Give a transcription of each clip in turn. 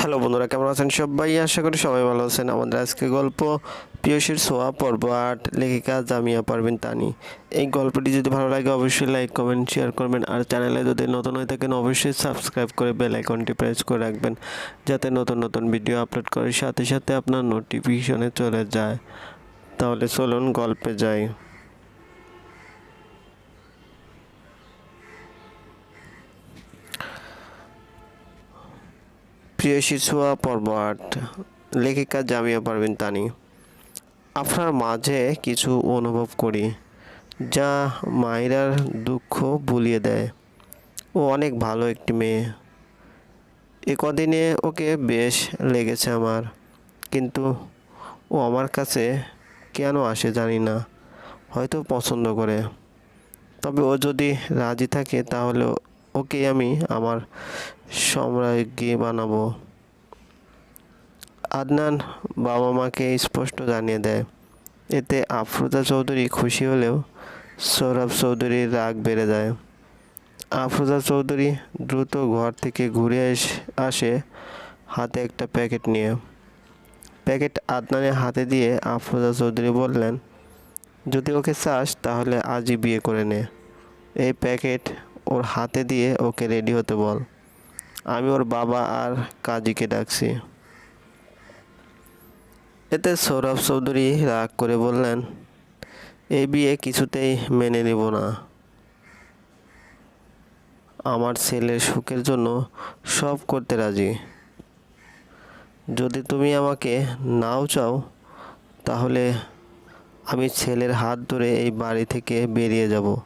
Hello বন্ধুরা, কেমন আছেন সবাই? আশা করি সবাই ভালো আছেন। আমাদের আজকে গল্প পিয়সীর সোয়া পর্ব আট, লেখিকা জামিয়া পারবেন তানি। এই গল্পটি যদি ভালো লাগে, অবশ্যই লাইক, কমেন্ট, শেয়ার করবেন। আর চ্যানেলে যদি নতুন হয়ে থাকেন, অবশ্যই সাবস্ক্রাইব করে বেল আইকনটি প্রেস করে রাখবেন, যাতে নতুন নতুন ভিডিও আপলোড করার সাথে সাথে আপনার নোটিফিকেশনে চলে যায়। তাহলে চলুন গল্পে যাই। প্রিয়সী শিশুয়া পর্ব আট লেখিকা জামিয়া পারবেন তানি, আপনার মাঝে কিছু অনুভব করি, যা মায়েরার দুঃখ ভুলিয়ে দেয়। ও অনেক ভালো একটি মেয়ে। এ কদিনে ওকে বেশ লেগেছে আমার, কিন্তু ও আমার কাছে কেন আসে জানি না, হয়তো পছন্দ করে। তবে ও যদি রাজি থাকে, তাহলে ওকে আমি আমার সম্রাজ্ঞী বানাবো। আদনান বাবা মাকে স্পষ্ট জানিয়ে দেয়, এতে আফরোজা চৌধুরী খুশি হলেও সৌরভ চৌধুরীর রাগ বেড়ে যায়। আফরোজা চৌধুরী দ্রুত ঘর থেকে ঘুরে আসে হাতে একটা প্যাকেট নিয়ে। প্যাকেট আদনানের হাতে দিয়ে আফরোজা চৌধুরী বললেন, যদি ওকে চাস তাহলে আজই বিয়ে করে নে। এই প্যাকেট ওর হাতে দিয়ে ওকে রেডি হতে বল। আমি ওর বাবা আর কাজীকে ডাকছি। এতে সৌরভ চৌধুরী রাগ করে বললেন এই বিয়ে কিছুতেই মেনে নেব না। আমার ছেলের সুখের জন্য সব করতে রাজি। যদি তুমি আমাকে নাও চাও, তাহলে আমি ছেলের হাত ধরে এই বাড়ি থেকে বেরিয়ে যাব।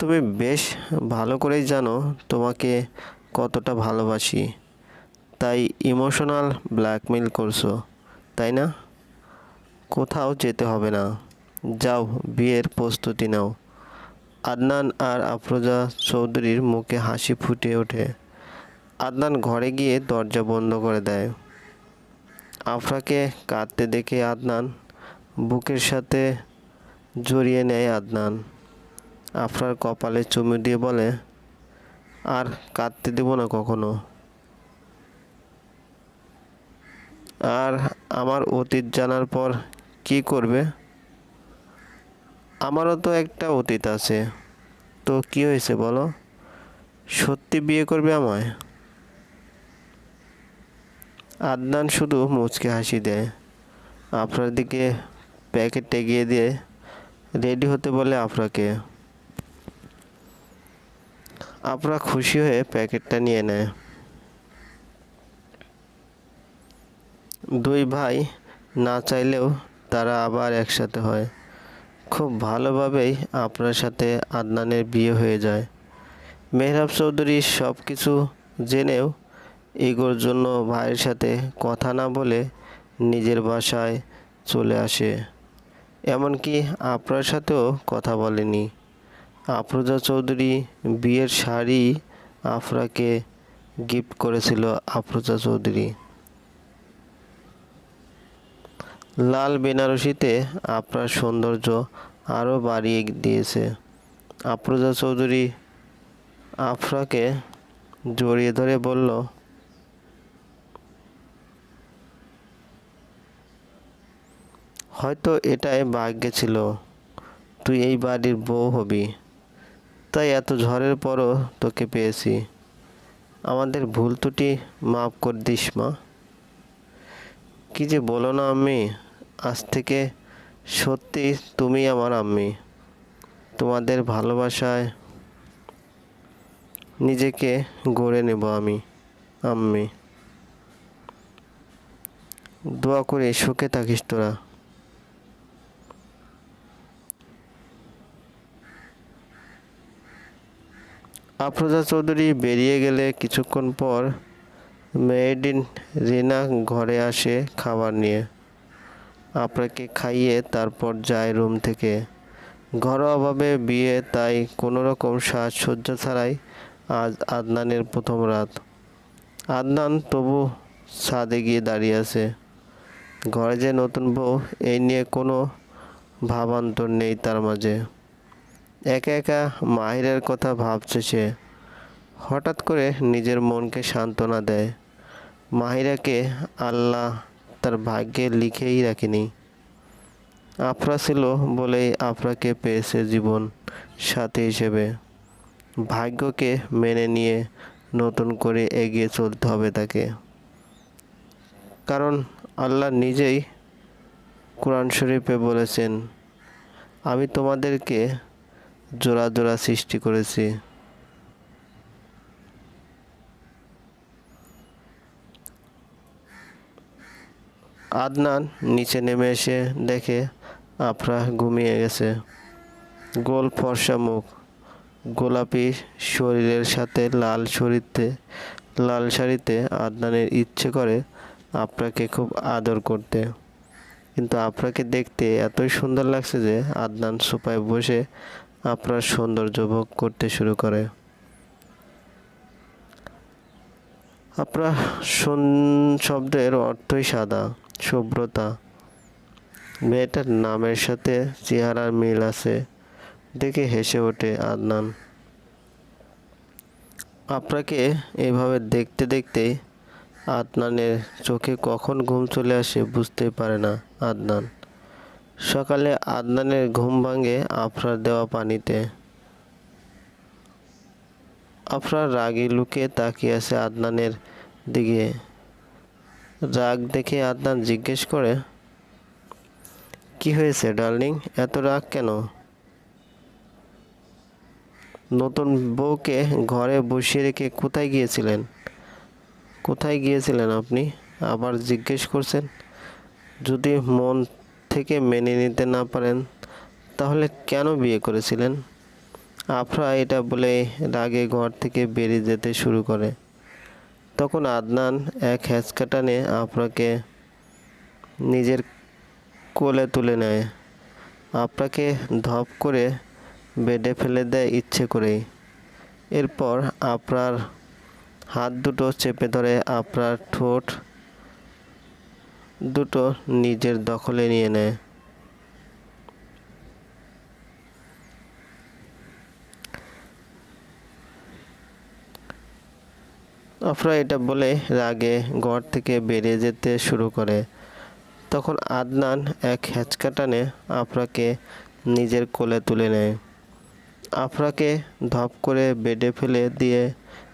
তুমি বেশ ভালো করেই জানো তোমাকে কতটা ভালোবাসি। তাই ইমোশনাল ব্ল্যাকমেল করছ, তাই না? কোথাও যেতে হবে না। যাও, বিয়ের প্রস্তুতি নাও। আদনান আর আফরোজা চৌধুরীর মুখে হাসি ফুটে ওঠে। আদনান ঘরে গিয়ে দরজা বন্ধ করে দেয়। আফরাকে কাঁদতে দেখে আদনান বুকের সাথে জড়িয়ে নেয় আদনান। আফরার কপালে চুমু দিয়ে বলে, আর কাঁদতে দেব না কখনো। আর আমার অতীত জানার পর কি করবে? আমারও তো একটা অতীত আছে। তো কি হয়েছে বলো? সত্যি বিয়ে করবে আমায়? আদনান শুধু মুচকে হাসি দেয়। আপনার দিকে প্যাকেট এগিয়ে দিয়ে রেডি হতে বলে আফরাকে আফরা খুশি হয়ে প্যাকেটটা নিয়ে নেয়। দুই ভাই না চাইলেও তারা আবার একসাথে হয়। খুব ভালোভাবেই আপনার সাথে আদনানের বিয়ে হয়ে যায়। মেহরাব চৌধুরী সব কিছু জেনেও ইগোর জন্য ভাইয়ের সাথে কথা না বলে নিজের বাসায় চলে আসে। এমনকি আপনার সাথেও কথা বলেনি। আফরোজা চৌধুরী বিয়ের শাড়ি আফরাকে গিফট করেছিল আফরোজা চৌধুরী। লাল বেনারসিতে আপনার সৌন্দর্য আরও বাড়িয়ে দিয়েছে। আফরোজা চৌধুরী আফরাকে জড়িয়ে ধরে বলল, হয়তো এটাই ভাগ্যে ছিল, তুই এই বাড়ির বউ হবি। তাই এত ঝড়ের পরও তোকে পেয়েছি। আমাদের ভুল ত্রুটি মাফ করে দিস, মা। কি যে বলো না, আম্মি, আজ থেকে সত্যি তুমি আমার আম্মি। তোমাদের ভালোবাসায় নিজেকে গড়ে নেব আমি, আম্মি। দোয়া করে সুখে থাকিস তোরা। আফরোজা চৌধুরী বেরিয়ে গেলে কিছুক্ষণ পর মেয়েডিন রিনা ঘরে আসে খাবার নিয়ে। আপনাকে খাইয়ে তারপর যায় রুম থেকে। ঘরোয়াভাবে বিয়ে, তাই কোনো রকম সাজসজ্জা ছাড়াই আজ আদনানের প্রথম রাত। আদনান তবু ছাদে গিয়ে দাঁড়িয়ে আছে। ঘরে যে নতুন বউ, এই নিয়ে কোনো ভাবান্তর নেই তার মাঝে। একা একা মাহিরের কথা ভাবছে সে। হঠাৎ করে নিজের মনকে সান্ত্বনা দেয়। মাহিরাকে আল্লাহ তার ভাগ্যে লিখেই রাখেনি। আফরা ছিল বলেই আফরাকে পেয়েছে জীবন সাথী হিসেবে। ভাগ্যকে মেনে নিয়ে নতুন করে এগিয়ে চলতে হবে তাকে। কারণ আল্লাহ নিজেই কোরআন শরীফে বলেছেন, আমি তোমাদেরকে জোড়া জোড়া সৃষ্টি করেছি। আদনান নিচে নেমে এসে দেখে আফরা ঘুমিয়ে গেছে। গোল ফর্সা মুখ। গোলাপি শরীরের সাথে লাল শরীরতে, লাল শাড়িতে আদনানের ইচ্ছে করে আফরাকে খুব আদর করতে। কিন্তু আফরাকে দেখতে এতই সুন্দর লাগছে যে আদনান সোফায় বসে আফরার সৌন্দর্য ভোগ করতে শুরু করে। আপনার শব্দের অর্থই সাদা, শুভ্রতা। মেয়েটার নামের সাথে চেহারার মিল আছে, দেখে হেসে ওঠে আদনান। আপনাকে এভাবে দেখতে দেখতেই আদনানের চোখে কখন ঘুম চলে আসে বুঝতেই পারে না আদনান। সকালে আদনানের ঘুম ভাঙে আফরার দেওয়া পানিতে। আফরার রাগী লুকে তাকিয়ে আছে আদনানের দিকে। রাগ দেখে আদনান জিজ্ঞেস করে, কি হয়েছে ডার্লিং? এত রাগ কেন? নতুন বউকে ঘরে বসিয়ে রেখে কোথায় গিয়েছিলেন? কোথায় গিয়েছিলেন আপনি? আবার জিজ্ঞেস করছেন, যদি মন থেকে মেনে নিতে না পারেন, তাহলে কেন বিয়ে করেছিলেন? আফরা এটা বলে রাগে ঘর থেকে বেরিয়ে যেতে শুরু করে। তখন আদনান এক হ্যাঁচকা টানে আফরাকে নিজের কোলে তুলে নেয়। আফরাকে ধপ করে বেডে ফেলে দেয় ইচ্ছে করেই। এরপর আপনার হাত দুটো চেপে ধরে আপনার ঠোঁট দুটো নিজের দখলে নিয়ে নেয়। আফরা এটা বলে রাগে ঘর থেকে বেরিয়ে যেতে শুরু করে। তখন আদনান এক হ্যাচকা টানে আফরাকে নিজের কোলে তুলে নেয়। আফরাকে ধপ করে বেডে ফেলে দিয়ে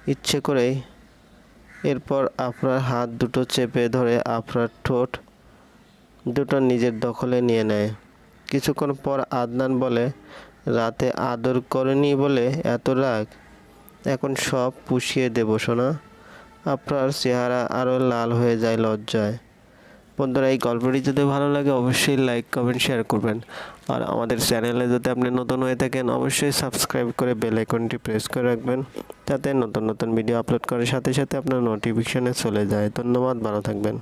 ইচ্ছে করেই এরপর আপনার হাত দুটো চেপে ধরে আপনার ঠোঁট দুটো নিজের দখলে নিয়ে নেয়। কিছুক্ষণ পর আদনান বলে, রাতে আদর করেনি বলে এত রাগ? এখন সব পুষিয়ে দেব সোনা। আপনার চেহারা আরও লাল হয়ে যায় লজ্জায়। বন্ধুরা, এই গল্পটি যদি ভালো লাগে, অবশ্যই লাইক কমেন্ট শেয়ার করবেন। আর আমাদের চ্যানেলে যদি আপনি নতুন হয়ে থাকেন, অবশ্যই সাবস্ক্রাইব করে বেল আইকনটি প্রেস করে রাখবেন, যাতে নতুন নতুন ভিডিও আপলোড করার সাথে সাথে আপনার নোটিফিকেশানে চলে যায়। ধন্যবাদ, ভালো থাকবেন।